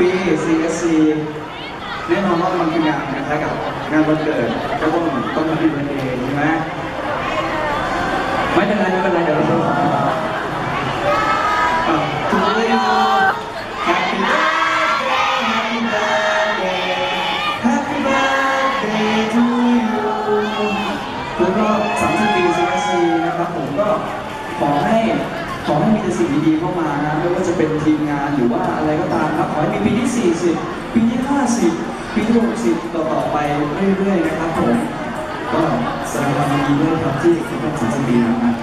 ปี CSC แน่นอนว่ามันคืองานคล้ายๆกับงานวันเกิดก็ต้องต้องมาดูกันเองใช่ไหมไม่เป็นไรไม่เป็นไรเดี๋ยวเราทำอะ To you Happy birthday Happy birthday Happy birthday to you แล้วก็30ปี CSC นะครับผมก็ขอให้ขอให้มีแต่สิ่งดีๆเข้ามานะไม่ว่าจะ เป็นทีมงานหรือว่าอะไรก็ตามครับขอให้มีปีที่ 40 ปีที่ 50 ปีที่ 60 ต่อๆไปเรื่อยๆนะครับผมก็แสดงความยินดีด้วยครับที่ครบรอบ30ปีนะครับ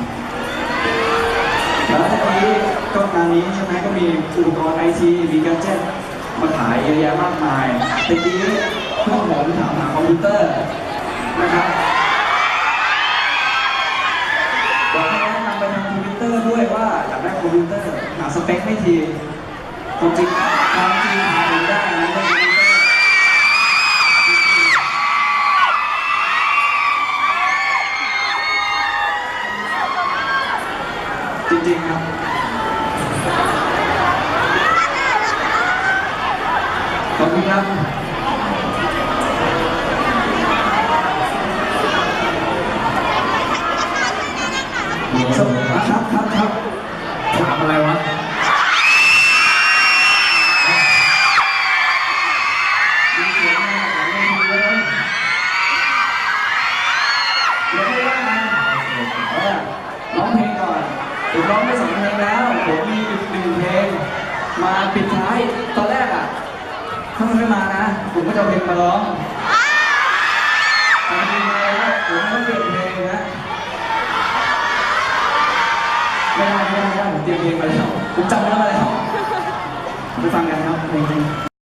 แล้วทีนี้ก็งานนี้ใช่ไหมก็มีอุปกรณ์ไอทีมีการแจ้มาขายเยอะแยะมากมายตะกี้เพื่อนผมถามหาคอมพิวเตอร์นะครับบอกให้แนะนำไปทางคอมพิวเตอร์ด้วยว่า คอมพิวเตอร์หาสเปคไม่ทีความจริงความจริงหาไม่ได้นะคอมพิวเตอร์จริงๆครับขอบคุณครับครับครับครับ ถ้ามันไม่มานะผมก็จะเอาเพลงมาร้องแต่มันมีมาแล้วผมต้องเปลี่ยนเพลงนะไม่ได้ไม่ได้ไม่ได้ผมเตรียมเพลงมาแล้วผมจำไม่ได้